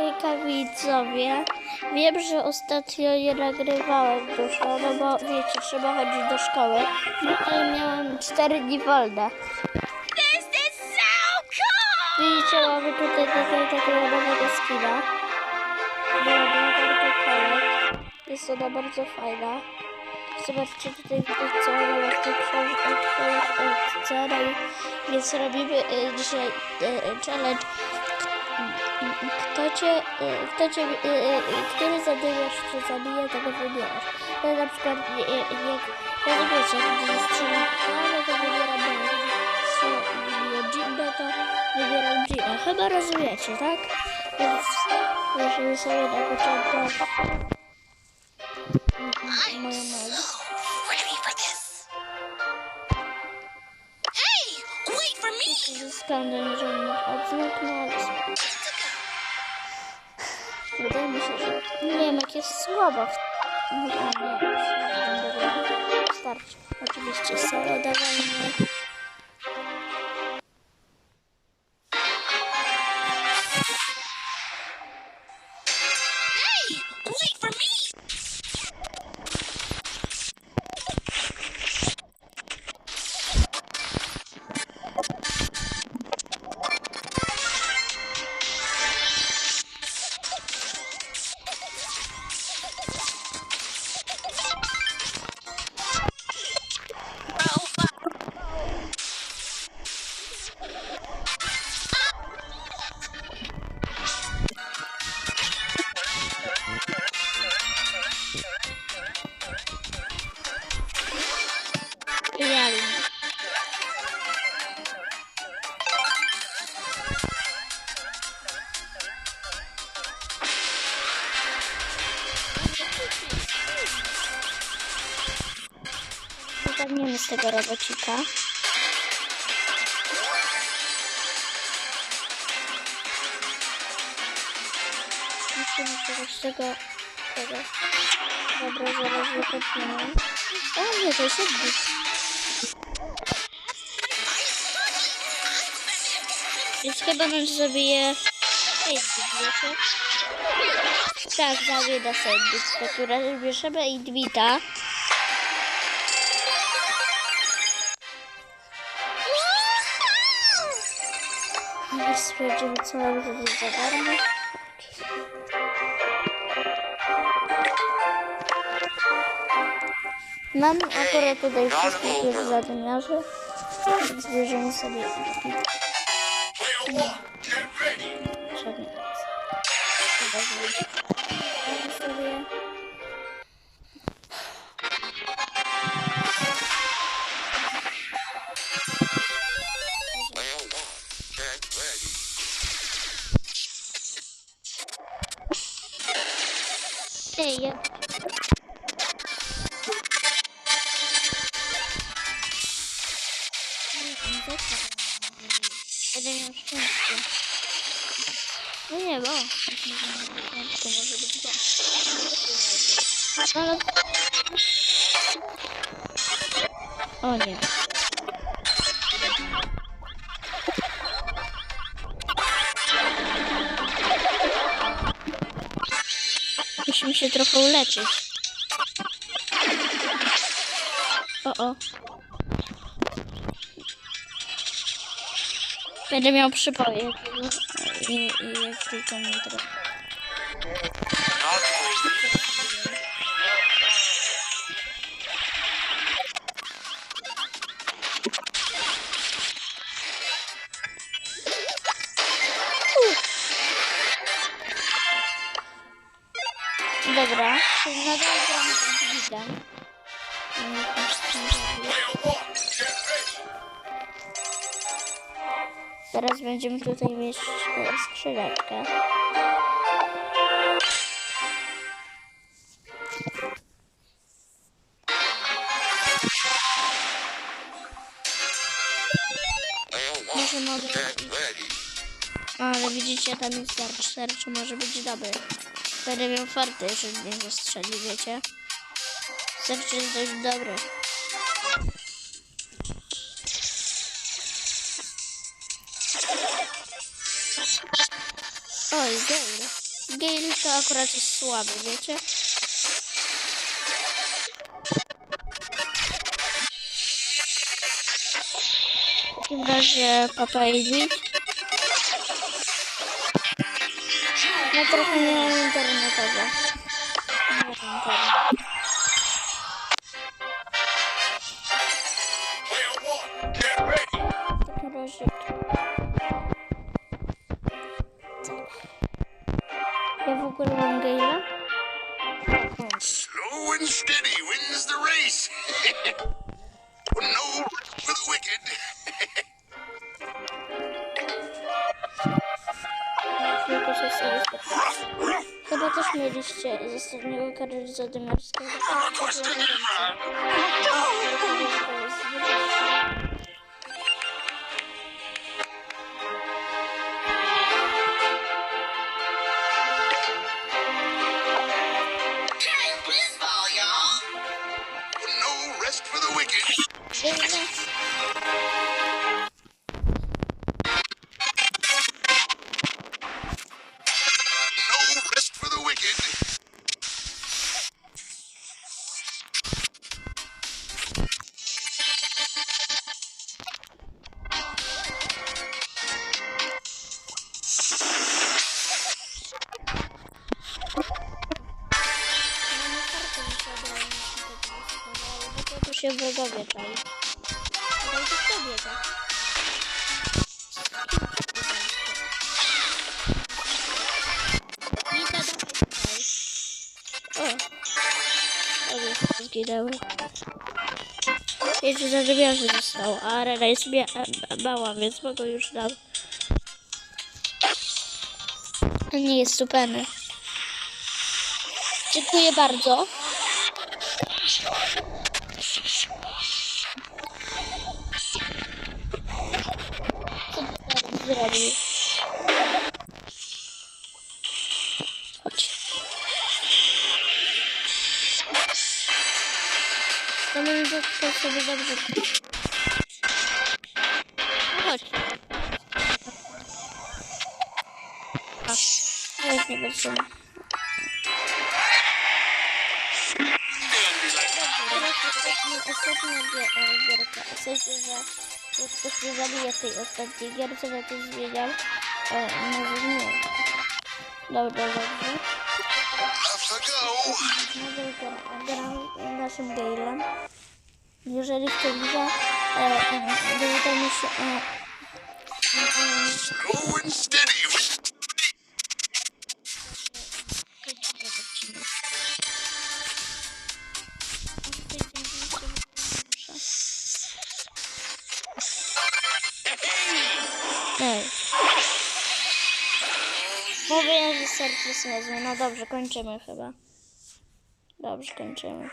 Hejka widzowie. Wiem, że ostatnio nie nagrywałem dużo, no bo wiecie, trzeba chodzić do szkoły. No ale miałam 4 dni wolne. This is so cool! Widzicie, mamy tutaj takiego, nowego skina. Jest ona bardzo fajna. Zobaczcie tutaj co ona ma w tej książce. No i więc robimy e, dzisiaj e, challenge. Kto cię, e, kto cię, e, e, który zadymiarz cię zabije, tego wybierasz. Ja na przykład jak, ja nie wiecie, jak strzelam, no to wybieram strzelam Jinbę, to wybieram Jinbę. Chyba rozumiecie, tak? Więc musimy sobie na początek moją nogę. Ready for this? Hey, wait for me! Zyskam do żadnych odznak, no spoko. Wydaje mi się, że nie wiem jak jest słabo. W... No, nie, dobra, starczy. Oczywiście solo dawajmy. Wypadniemy z tego robocika. Musimy czegoś tego... tego. Dobra, zaraz wypadniemy. O nie, to jest odbyt. Więc chyba nam zabije? Tak, zabije sandwich, to które bierzemy Indwita. Teraz sprawdzimy, co mamy tutaj za darmo. Mam akurat tutaj wszystkich jest zadymiarzy, więc bierzemy sobie Indwita. Ej, ja... Będę miał szczęście. No nie, Musimy się trochę uleczyć. O, o. Będę miał przyboje. I, i jak tylko mnie trochę. Nadal gramy z Gidem. Teraz będziemy tutaj mieć e, skrzydeczkę. Może mogę Ale widzicie, tam jest dar 4, czy może być dobry. Będę miał fartę, jeżeli mnie zastrzeli, wiecie? Serce jest dość dobry. Oj, dobra. Gale to akurat jest słaby, wiecie? W takim razie Papa Edith. No trochę nie internetowe. Nie internet. Player one, get ready. W takim razie... Tak. Ja w ogóle mam Gale'a? Tak, mam. Slow and steady wins the race. no Się wstawić. Chyba też mieliście z ostatniego Karoliza się wrogowie czai. Ale to kto biega? Nita, dawaj tutaj. O! Obie się zginęły. Jeszcze zadrzewiarzy został, a arena jest mia- mała, więc mogą już nam... Nie jest supeny. Dziękuję bardzo. Co ty teraz zrobił? Chodź. To będzie to sobie dobrze. No Особенно Герка. Особенно вот после забитой оставьте Герца в это зверя. Мы возьмем. Давай, давай, давай. Играем нашим Бейлом. Неужели кто нельзя? Да вот там еще... Slow and steady. Serce. No dobrze, kończymy chyba. Dobrze, kończymy.